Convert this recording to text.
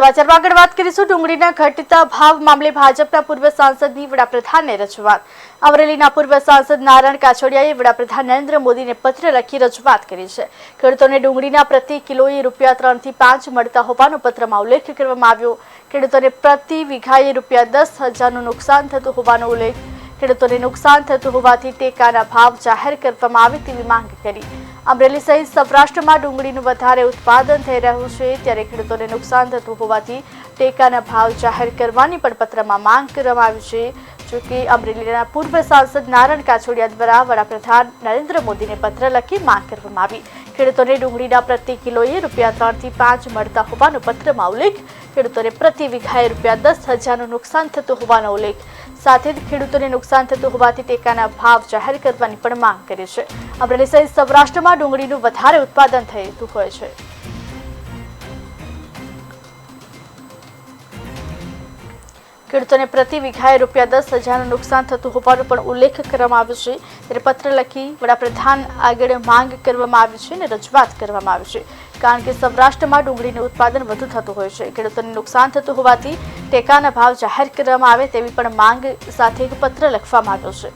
સમાચારમાં આગળ વાત કરીશું. ડુંગળીના ઘટતા ભાવ મામલે ભાજપના પૂર્વ સાંસદની વડાપ્રધાનને રજૂઆત. અમરેલીના પૂર્વ સાંસદ નારાયણ કાછોડિયાએ વડાપ્રધાન નરેન્દ્ર મોદીને પત્ર લખી રજૂઆત કરી છે. ખેડૂતોને ડુંગળીના પ્રતિ કિલોએ રૂપિયા ત્રણથી પાંચ મળતા હોવાનો પત્રમાં ઉલ્લેખ કરવામાં આવ્યો. ખેડૂતોને પ્રતિ વીઘાએ રૂપિયા દસ હજારનું નુકસાન થતું હોવાનો ઉલ્લેખ. ખેડૂતોને નુકસાન થતું હોવાથી ટેકાના ભાવ જાહેર કરવામાં આવે તેવી માંગ કરી. અમરેલી સહિત સૌરાષ્ટ્રમાં ડુંગળીનું વધારે ઉત્પાદન થઈ રહ્યું છે, ત્યારે ખેડૂતોને નુકસાન થતું હોવાથી ટેકાના ભાવ જાહેર કરવાની પણ પત્રમાં માંગ કરવામાં આવી છે. જોકે અમરેલીના પૂર્વ સાંસદ નારાયણ કાછોડિયા દ્વારા વડાપ્રધાન નરેન્દ્ર મોદીને પત્ર લખી માંગ કરવામાં આવી. ખેડૂતોને ડુંગળીના પ્રતિ કિલોએ રૂપિયા ત્રણથી પાંચ મળતા હોવાનો પત્રમાં ઉલ્લેખ. ખેડૂતોને પ્રતિ વીઘાએ રૂપિયા દસ હજારનું નુકસાન થતું હોવાનો ઉલ્લેખ. સાથે જ ખેડૂતોને નુકસાન થતું હોવાથી ટેકાના ભાવ જાહેર કરવાની પણ માંગ કરી છે. અમરેલી સહિત સૌરાષ્ટ્રમાં ડુંગળીનું વધારે ઉત્પાદન થતું હોય છે. ખેડૂતોને પ્રતિ વીઘાએ રૂપિયા દસ હજારનું નુકસાન થતું હોવાનો પણ ઉલ્લેખ કરવામાં આવ્યો છે. ત્યારે પત્ર લખી વડાપ્રધાન આગળ માંગ કરવામાં આવી છે અને રજૂઆત કરવામાં આવી છે. કારણ કે સૌરાષ્ટ્રમાં ડુંગળીનું ઉત્પાદન વધુ થતું હોય છે. ખેડૂતોને નુકસાન થતું હોવાથી ટેકાના ભાવ જાહેર કરવામાં આવે તેવી પણ માંગ સાથે એક પત્ર લખવામાં આવ્યો છે.